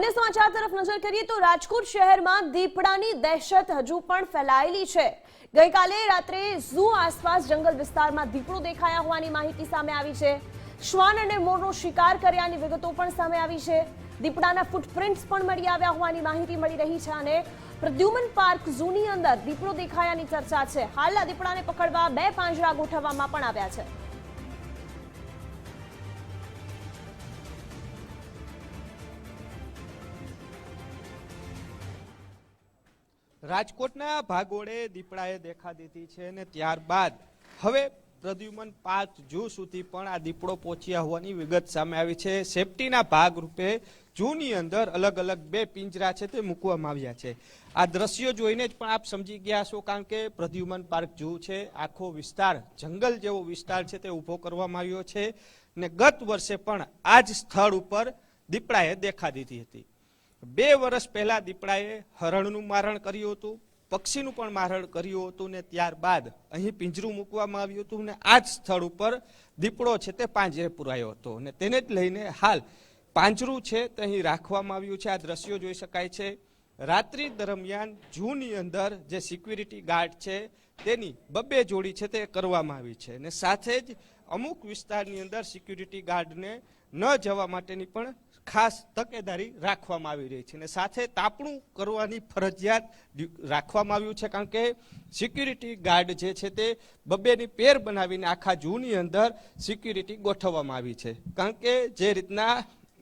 અન્ય સમાચાર તરફ નજર કરીએ તો રાજકોટ શહેરમાં દીપડાની દહેશત હજુ પણ ફેલાયેલી છે. ગઈકાલે રાત્રે ઝૂ આસપાસ જંગલ વિસ્તારમાં દીપડો દેખાયા હોવાની માહિતી સામે આવી છે. શ્વાન અને મોરનો શિકાર કર્યાની વિગતો પણ સામે આવી છે. દીપડાના ફૂટપ્રિન્ટ્સ પણ મળી આવ્યા હોવાની માહિતી મળી રહી છે અને પ્રદ્યુમન પાર્ક ઝૂની અંદર દીપડો દેખાયાની ચર્ચા છે. હાલ આ દીપડાને પકડવા બે પાંજરા ગોઠવવામાં પણ આવ્યા છે. રાજકોટના ભાગોળે દીપડાએ દેખા દીધી છે અને ત્યારબાદ હવે પ્રદ્યુમન પાર્ક જૂ સુધી પણ આ દીપડો પહોંચ્યા હોવાની વિગત સામે આવી છે. સેફટીના ભાગરૂપે જૂની અંદર અલગ અલગ બે પિંજરા છે તે મૂકવામાં આવ્યા છે. આ દ્રશ્યો જોઈને જ પણ આપ સમજી ગયા છો કારણ કે પ્રદ્યુમન પાર્ક જૂ છે. આખો વિસ્તાર જંગલ જેવો વિસ્તાર છે તે ઊભો કરવામાં આવ્યો છે ને ગત વર્ષે પણ આ જ સ્થળ ઉપર દીપડાએ દેખા દીધી હતી. બે વર્ષ પહેલા દીપડાએ હરણનું મારણ કર્યું હતું, પક્ષીનું પણ મારણ કર્યું હતું ને ત્યારબાદ અહીં પિંજરું મૂકવામાં આવ્યું હતું ને આ જ સ્થળ ઉપર દીપડો છે તે પાંજરે પુરાયો હતો અને તેને જ લઈને હાલ પાંજરું છે તે અહીં રાખવામાં આવ્યું છે. આ દ્રશ્યો જોઈ શકાય છે. રાત્રિ દરમિયાન જૂની અંદર જે સિક્યુરિટી ગાર્ડ છે તેની બબ્બે જોડી છે તે કરવામાં આવી છે અને સાથે જ અમુક વિસ્તારની અંદર સિક્યુરિટી ગાર્ડને ન જવા માટેની પણ ખાસ તકેદારી રાખવામાં આવી રહી છે અને સાથે તાપણું કરવાની ફરજિયાત રાખવામાં આવ્યું છે કારણ કે સિક્યુરિટી ગાર્ડ જે છે તે બબ્બેની પેર બનાવીને આખા જૂની અંદર સિક્યુરિટી ગોઠવવામાં આવી છે. કારણ કે જે રીતના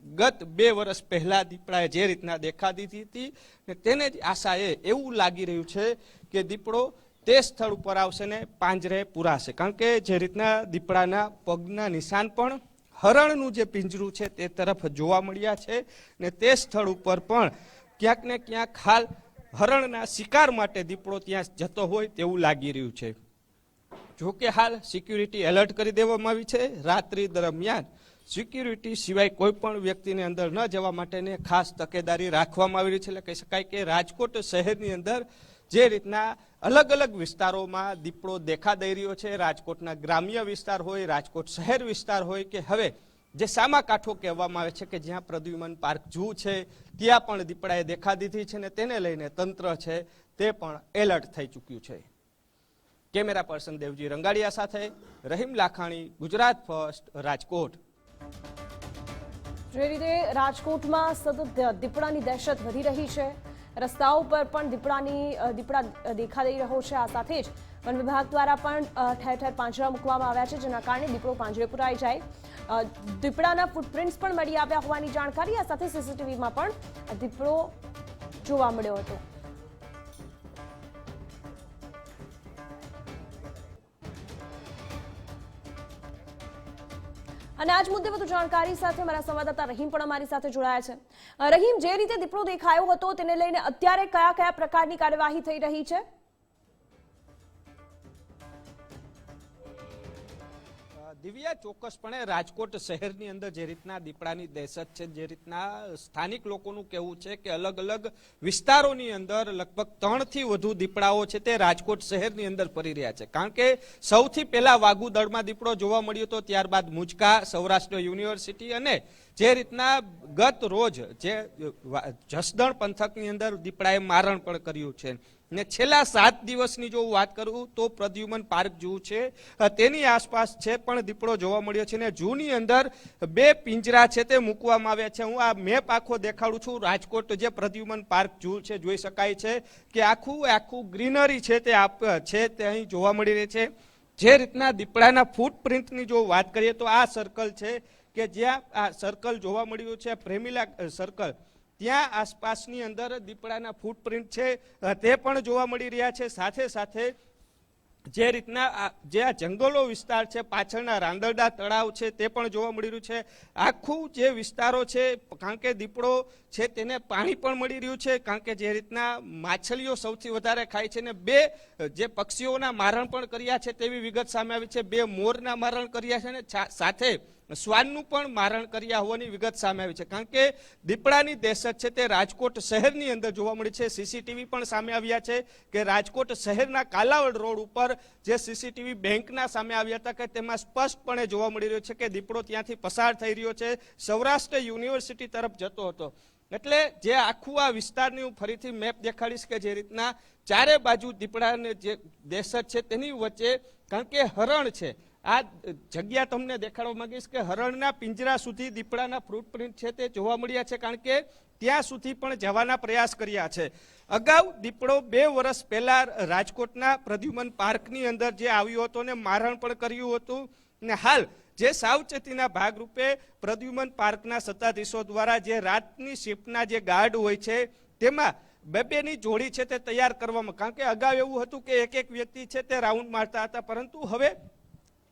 ગત બે વર્ષ પહેલાં દીપડાએ જે રીતના દેખા દીધી હતી ને તેને જ આશાએ એવું લાગી રહ્યું છે કે દીપડો તે સ્થળ ઉપર આવશે ને પાંજરે પુરાશે. કારણ કે જે રીતના દીપડાના પગના નિશાન પણ હરણનું જે પિંજરું છે તે તરફ જોવા મળ્યા છે ને તે સ્થળ ઉપર પણ ક્યાંક ને ક્યાંક હાલ હરણના શિકાર માટે દીપડો ત્યાં જતો હોય તેવું લાગી રહ્યું છે. જો કે હાલ સિક્યુરિટી એલર્ટ કરી દેવામાં આવી છે. રાત્રિ દરમિયાન સિક્યુરિટી સિવાય કોઈ પણ વ્યક્તિને અંદર ન જવા માટેની ખાસ તકેદારી રાખવામાં આવી રહી છે. એટલે કહી શકાય કે રાજકોટ શહેરની અંદર જે રીતના અલગ અલગ વિસ્તારોમાં દીપડો દેખા દઈ રહ્યો છે. રાજકોટના ગ્રામ્ય વિસ્તાર હોય, રાજકોટ શહેર વિસ્તાર હોય કે હવે જે સામા કાંઠો કહેવામાં આવે છે કે જ્યાં પ્રદ્યુમન પાર્ક જૂ છે, ત્યાં પણ દીપડાએ દેખા દીધી છે ને તેને લઈને તંત્ર છે તે પણ એલર્ટ થઈ ચૂક્યું છે. કેમેરા પર્સન દેવજી રંગાડિયા સાથે રહીમ લાખાણી, ગુજરાત ફર્સ્ટ, રાજકોટ. જે રીતે રાજકોટમાં સતત દીપડાની દહેશત વધી રહી છે રસ્તાઓ પર પણ દીપડાની દીપડા દેખા દઈ રહ્યો છે. આ સાથે જ વન વિભાગ દ્વારા પણ ઠેર ઠેર પાંજરા મૂકવામાં આવ્યા છે, જેના કારણે દીપડો પાંજરે પુરાઈ જાય દીપડાના ફૂટપ્રિન્ટ્સ પણ મળી આવ્યા હોવાની જાણકારી. આ સાથે સીસીટીવીમાં પણ દીપડો જોવા મળ્યો હતો. અને આજ મુદ્દે વધુ જાણકારી સાથે મારા સંવાદદાતા રહીમ પણ અમારી સાથે જોડાયા છે. રહીમ, જે રીતે દીપડો દેખાયો હતો તેને લઈને અત્યારે કયા કયા પ્રકારની કાર્યવાહી થઈ રહી છે? દિવ્યા, ચોક્કસપણે રાજકોટ શહેરની અંદર જે રીતના દીપડાની દહેશત છે, જે રીતના સ્થાનિક લોકોનું કહેવું છે કે અલગ અલગ વિસ્તારોની અંદર લગભગ ત્રણથી વધુ દીપડાઓ છે તે રાજકોટ શહેરની અંદર ફરી રહ્યા છે. કારણ કે સૌથી પહેલા વાગુદળમાં દીપડો જોવા મળ્યો હતો ત્યારબાદ મુજકા, સૌરાષ્ટ્ર યુનિવર્સિટી અને જે રીતના ગત રોજ જે જસદણ પંથકની અંદર દીપડાએ મારણ પણ કર્યું છે. ને છેલ્લા સાત દિવસની જો વાત કરું તો પ્રદ્યુમન પાર્ક જૂ છે. તેની આસપાસ છે પણ દીપડો જોવા મળ્યો છે ને જૂની અંદર બે પિંજરા છે તે મૂકવામાં આવ્યા છે. હું આ મેપ આખો દેખાડું છું. રાજકોટ જે પ્રદ્યુમન પાર્ક જૂ છે, જોઈ શકાય છે કે આખું આખું ગ્રીનરી છે તે આપ, છે તે અહીં જોવા મળી રહી છે. જે રીતના દીપડાના ફૂટપ્રિન્ટની જો વાત કરીએ તો આ સર્કલ છે કે જ્યાં આ સર્કલ જોવા મળ્યું છે પ્રેમિલા સર્કલ ત્યાં આસપાસની અંદર દીપડાના ફૂટપ્રિન્ટ છે તે પણ જોવા મળી રહ્યા છે. સાથે સાથે જે રીતના જે આ જંગલો વિસ્તાર છે, પાછળના રાંદરડા તળાવ છે, તે પણ જોવા મળી રહ્યું છે. આખું જે વિસ્તારો છે, કારણ કે દીપડો છે તેને પાણી પણ મળી રહ્યું છે, કારણ કે જે રીતના માછલીઓ સૌથી વધારે ખાય છે ને બે, જે પક્ષીઓના મારણ પણ કર્યા છે તેવી વિગત સામે આવી છે. બે મોરના મારણ કર્યા છે ને સાથે શ્વાનનું પણ મારણ કર્યા હોવાની વિગત સામે આવી છે. કારણ કે દીપડાની દહેશત છે તે રાજકોટ શહેરની અંદર જોવા મળી છે. સીસીટીવી પણ સામે આવ્યા છે કે રાજકોટ શહેરના કાલાવડ રોડ ઉપર જે સીસીટીવી બેંકના સામે આવ્યા હતા કે તેમાં સ્પષ્ટપણે જોવા મળી રહ્યો છે કે દીપડો ત્યાંથી પસાર થઈ રહ્યો છે. સૌરાષ્ટ્ર યુનિવર્સિટી તરફ જતો હતો. એટલે જે આખું આ વિસ્તારની હું ફરીથી મેપ દેખાડીશ કે જે રીતના ચારે બાજુ દીપડાને જે દેશત છે તેની વચ્ચે કારણ કે હરણ છે. આ જગ્યા તમને દેખાડવા માંગીશ કે હરણના પિંજરા સુધી દીપડાના ફૂટપ્રિન્ટ છે તે જોવા મળ્યા છે, કારણ કે ત્યાં સુધી પણ જવાના પ્રયાસ કર્યા છે. અગાઉ દીપડો બે વર્ષ પહેલા રાજકોટના પ્રદ્યુમન પાર્કની અંદર જે આવ્યો હતો ને મારણ પણ કર્યું હતું. ને હાલ જે સાવચેતીના ભાગરૂપે પ્રદ્યુમન પાર્કના સત્તાધીશો દ્વારા જે રાતની શિફ્ટના જે ગાર્ડ હોય છે, તેમાં બે બેની જોડી છે તે તૈયાર કરવામાં, કારણ કે અગાઉ એવું હતું કે એક એક વ્યક્તિ છે તે રાઉન્ડ મારતા હતા, પરંતુ હવે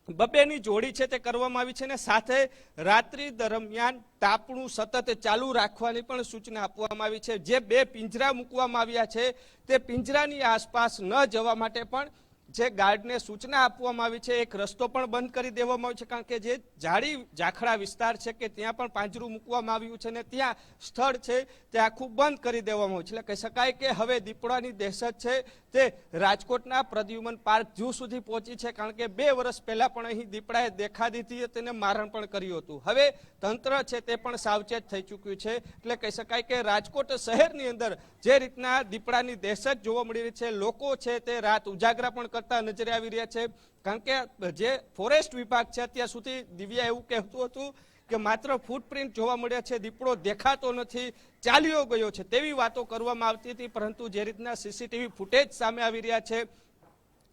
બબેની જોડી છે તે કરવામાં આવી છે ને સાથે રાત્રિ દરમિયાન તાપણું સતત ચાલુ રાખવાની પણ સૂચના આપવામાં આવી છે. જે બે પિંજરા મૂકવામાં આવ્યા છે તે પિંજરાની આસપાસ ન જવા માટે પણ જે ગાર્ડને સૂચના આપવામાં આવી છે, એક રસ્તો પણ બંધ કરી દેવામાં આવ્યો છે, કારણ કે જે જાડી જાખડા વિસ્તાર છે કે ત્યાં પણ પાંજરું મૂકવામાં આવ્યું છે ને ત્યાં સ્થળ છે તે આખું બંધ કરી દેવામાં આવ્યું છે. એટલે કહી શકાય કે હવે દીપડાની દહેશત છે તે રાજકોટના પ્રદ્યુમન પાર્ક જૂ સુધી પહોંચી છે, કારણ કે બે વર્ષ પહેલા પણ અહીં દીપડાએ દેખા દીધી હતી અને મારણ પણ કર્યું હતું. હવે તંત્ર છે તે પણ સાવચેત થઈ ચૂક્યું છે. એટલે કહી શકાય કે રાજકોટ શહેરની અંદર જે રીતના દીપડાની દહેશત જોવા મળી રહી છે, લોકો છે તે રાત ઉજાગરા પણ કરતા નજરે આવી રહ્યા છે. કારણ કે જે ફોરેસ્ટ વિભાગ છે, અત્યાર સુધી દિવ્યા એવું કહેતું હતું કે માત્ર ફૂટપ્રિન્ટ જોવા મળ્યા છે દીપડો દેખાતો નથી ચાલ્યો ગયો છે તેવી વાતો કરવામાં આવતી હતી પરંતુ જે રીતના સીસીટીવી ફૂટેજ સામે આવી રહ્યા છે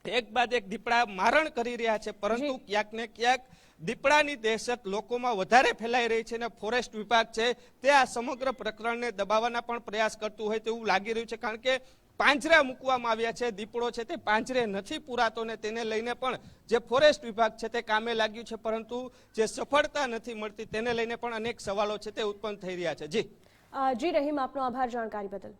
એક બાદ એક દીપડા મારણ કરી રહ્યા છે પરંતુ ક્યાંક ને ક્યાંક દીપડાની દહેશત લોકોમાં વધારે ફેલાઈ રહી છે અને ફોરેસ્ટ વિભાગ છે તે આ સમગ્ર પ્રકરણને દબાવવાના પણ પ્રયાસ કરતું હોય તેવું લાગી રહ્યું છે કારણ કે પાંજરા મૂકવામાં આવ્યા છે, દીપડો છે તે પાંજરે નથી પુરાતો ને તેને લઈને પણ જે ફોરેસ્ટ વિભાગ છે તે કામે લાગ્યું છે, પરંતુ જે સફળતા નથી મળતી તેને લઈને પણ અનેક સવાલો છે તે ઉત્પન્ન થઈ રહ્યા છે. જી. જી રહીમ, આપનો આભાર જાણકારી બદલ.